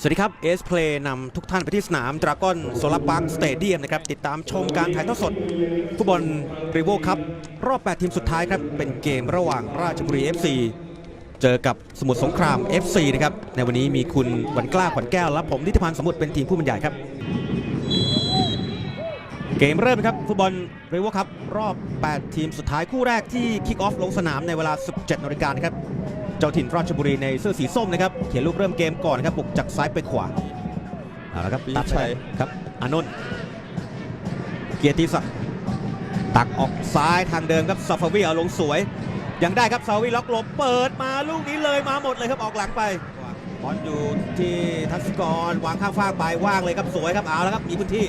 สวัสดีครับเอสเพลย์นำทุกท่านไปที่สนามดราก้อนโซลาร์พาร์คสเตเดียมนะครับ ติดตามชมการถ่ายทอดสดฟุตบอลรีโวครับ รอบ 8 ทีมสุดท้ายครับ เป็นเกมระหว่างราชบุรี FC เจอกับสมุทรสงคราม FC นะครับ ในวันนี้มีคุณวันกล้าขวัญแก้ว และผมนิติพันธ์สมมุติเป็นทีมผู้บรรยายครับ เกมเริ่มครับฟุตบอลเรโวครับรอบ 8 ทีมสุดท้ายคู่แรกที่คิกออฟลงสนามในเวลา 17นาฬิกานะครับ เจ้าถิ่นราชบุรีในเสื้อสีส้มนะครับเขียนลูกเริ่มเกมก่อนนะครับบุกจากซ้ายไปขวาเอาละครับปีตัดชัยครับอานนท์เกียรติศักดิ์ตักออกซ้ายทางเดิมครับซาฟาวีเอาลงสวย ยังได้ครับซาฟาวีล็อกหลบเปิดมาลูกนี้เลยมาหมดเลยครับออกหลังไปบอลอยู่ที่ทัศกรวางข้างฟากไปว่างเลยครับสวยครับเอาแล้วครับมีพื้นที่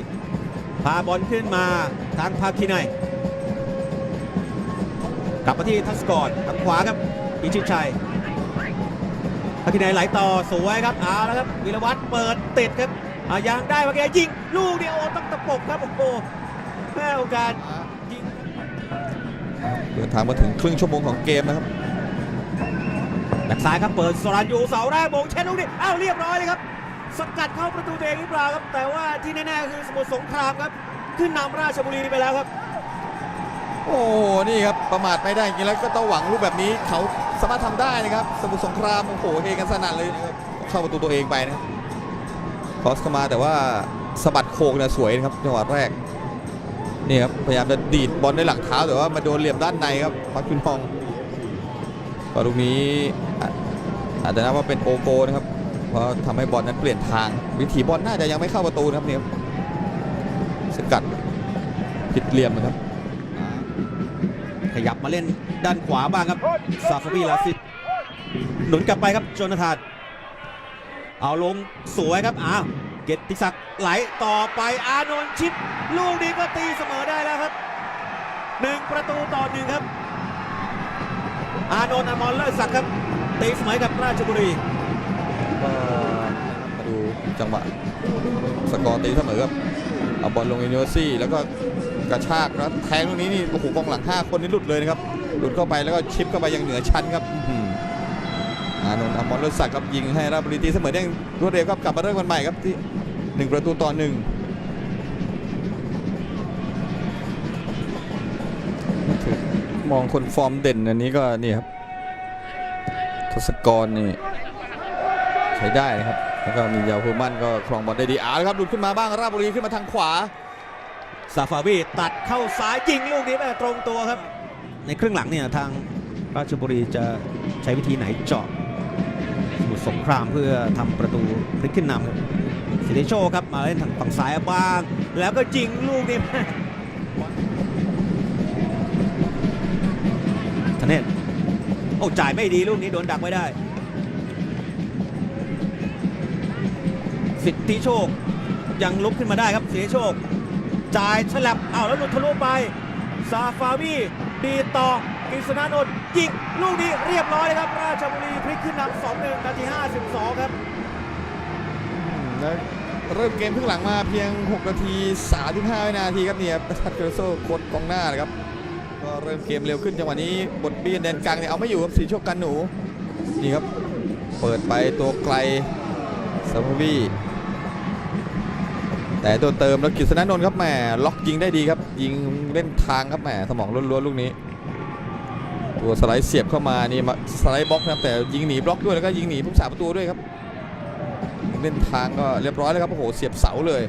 พาบอลขึ้นมาทางภาคีในกลับมาที่ทัศกรทางขวาครับพิชิตชัย ภาคีในไหลต่อสวยครับเอาแล้วครับวิรวัตรเปิดติดครับอะยังได้ภาคีในยิงลูกเดียวโอ้ต้องตะปบครับโอ้โหแม่โอกาสยิงเดินทางมาถึงครึ่งชั่วโมงของเกมนะครับแบ็กซ้ายครับเปิดสรันยูเสาแรกโมงเช็ดลูกนี้อ้าวเรียบร้อยเลยครับสกัดเข้าประตูตัวเองหรือเปล่าครับ แต่ว่าที่แน่ๆคือสมุทรสงครามครับ ขึ้นนำราชบุรีไปแล้วครับ โอ้โหนี่ครับประมาทไม่ได้จริงๆแล้วก็ต้องหวังลูกแบบนี้เขา สามารถทำได้นะครับ สมุทรสงครามโอ้โหเฮกันสนั่นเลยเข้าประตูตัวเองไปนะคอสเข้ามาแต่ว่าสะบัดโคกเนี่ยสวยนะครับจังหวะแรกนี่ครับพยายามจะดีดบอลด้วยหลังเท้าแต่ว่ามาโดนเหลี่ยมด้านในครับพักชุนทองก็ลูกนี้อาจจะนับว่าเป็นโอโกนะครับเพราะทำให้บอลนั้นเปลี่ยนทาง วิถีบอลน่าจะยังไม่เข้าประตูนะครับเนี่ยครับสกัดผิดเหลี่ยมนะครับ ขยับมาเล่นด้านขวาบ้างครับซาฟาวีลาซิดหนุนกลับไปครับโจนาธานเอาลงสวยครับอ้าวเกยรติศักดิ์ไหลต่อไปอานนท์ชิป ลูกนี้ก็ตีเสมอได้แล้วครับหนึ่งประตูต่อหนึ่งครับ อานนท์อมรเลิศศักดิ์ครับตีเสมอกับราชบุรีก็มาดูจังหวะสกอร์ตีเสมอครับเอาบอลลงอินโนซี่แล้วก็ กระชากแล้วแทงลูกนี้นี่โอ้โหกองหลัง 5 คนนี่หลุดเลยนะครับหลุดเข้าไปแล้วก็ชิปเข้าไปยังเหนือชั้นครับอื้อหืออานนท์อมรศักดิ์ครับยิงให้ราบุรีตีเสมอได้รวดเร็วครับกลับมาเริ่มกันใหม่ครับที่หนึ่งประตูต่อหนึ่งมองคนฟอร์มเด่นอันนี้ก็นี่ครับทศกรนี่ใช้ได้ครับ แล้วก็มียาฮูมันก็ครองบอลได้ดีอาละครับหลุดขึ้นมาบ้างราบุรีขึ้นมาทางขวา ซาฟาวีตัดเข้าซ้ายยิงลูกนี้ไปตรงตัวครับ ในครึ่งหลังเนี่ยทางราชบุรีจะใช้วิธีไหนเจาะสมุทรสงครามเพื่อทำประตูพลิกขึ้นนำครับสิริโชครับมาเล่นทางฝั่งซ้ายบ้าง แล้วก็ยิงลูกนี้ธเนศโอ้จ่ายไม่ดีลูกนี้โดนดักไว้ได้ สิทธิโชคยังลุกขึ้นมาได้ครับสิทธิโชค จ่ายฉลับเอาแล้วหลุดทะลุไป ซาฟาวีดีต่อกฤษณานนท์ยิงลูกนี้เรียบร้อยเลยครับ ราชบุรีพลิกขึ้นนำ2-1นาที 52 ครับแล้วเริ่มเกมครึ่งหลังมาเพียง 6 นาที 35 วินาทีครับเนี่ยทัดเกรโซโคตรกองหน้านะครับ ก็เริ่มเกมเร็วขึ้นจังหวะนี้บทเบียนแดนกลางเนี่ยเอาไม่อยู่ครับสีโชคกันหนู นี่ครับ เปิดไปตัวไกลซาพวี แต่ตัวเติมแล้วกฤษณานนท์ครับแหมล็อกยิงได้ดีครับ ยิงเล่นทางครับแหมสมองล้วนๆลูกนี้ ตัวสไลด์เสียบเข้ามานี่มาสไลด์บล็อกนะครับแต่ยิงหนีบล็อกด้วยแล้วก็ยิงหนีผู้สาประตูด้วยครับเล่นทางก็เรียบร้อยแล้วครับโอ้โหเสียบเสาเลย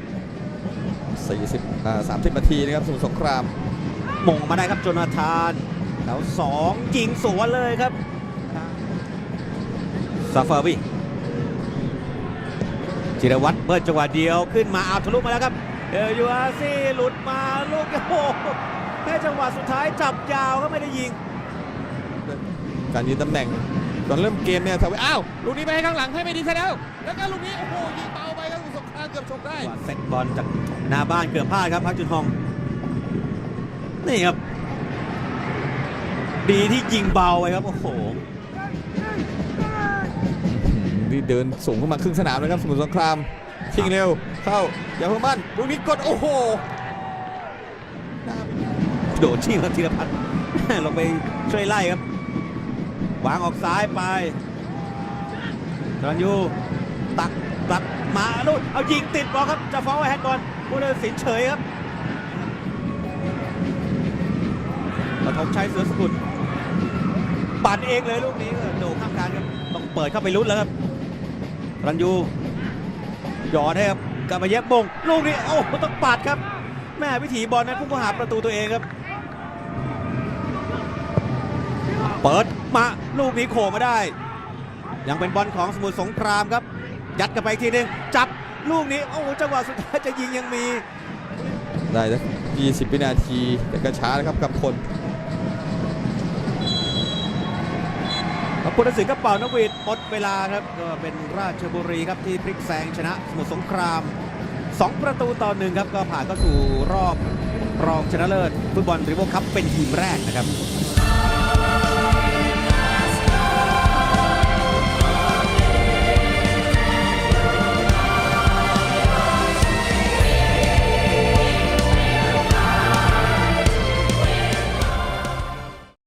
40อ่า30นาทีนะครับสมุทรสงครามมงมาได้ครับโจนาธานแล้วสองยิงสวนเลยครับซาฟาวี จิรวัตรเบิดจังหวะเดียวขึ้นมาเอาทะลุมาแล้วครับเอลยูอาซี่หลุดมาลูกโอ้โหแค่จังหวะสุดท้ายจับยาวก็ไม่ได้ยิง การยืนตำแหน่งตอนเริ่มเกมเนี่ยทำไมอ้าวลูกนี้ไปให้ข้างหลังให้ไม่ดีซะแล้ว แล้วก็ลูกนี้โอ้โหยิงเบาไปครับสมุทรสงครามเกือบชมได้เซตบอลจากหน้าบ้านเกือบพลาดครับพักจุนทองนี่ครับ ดีที่ยิงเบาไปครับโอ้โหนี่ เดินสูงขึ้นมาครึ่งสนามเลยครับ สมุทรสงครามชิงเร็ว เข้ายาเพิ่มมันลูกนี้กด โอ้โหโดดชิงครับธีรพัฒน์ลงไปช่วยไล่ครับวางออกซ้ายไปรันยูตักกลับมาลูกเอายิงติดบอลครับ จะฟ้องไว้แฮนด์บอลผู้ตัดสินเฉยครับปฐมชัยเสือสกุลปั่นเองเลยลูกนี้โด่งข้ามการครับต้องเปิดเข้าไปลุ้นแล้วครับ รันยูหยอดให้ครับกลับมาเย็บมงลูกนี้โอ้โหต้องปัดครับ แม่วิถีบอลนั้นพุ่งเข้าหาประตูตัวเองครับ เปิดมาลูกนี้โขมาได้ ยังเป็นบอลของสมุทรสงครามครับ ยัดกันไปอีกทีนึงจับลูกนี้โอ้โหจังหวะสุดท้ายจะยิงยังมี ได้สัก20วินาทีแต่ก็ช้านะครับกับคน ขอบคุณสิงห์กระเป๋านวีดหมดเวลาครับก็เป็นราชบุรีครับที่พลิกแซงชนะสมุทรสงคราม 2 ประตูต่อหนึ่งครับก็ผ่านเข้าสู่รอบรองชนะเลิศฟุตบอลริโวคัพเป็นทีมแรกนะครับ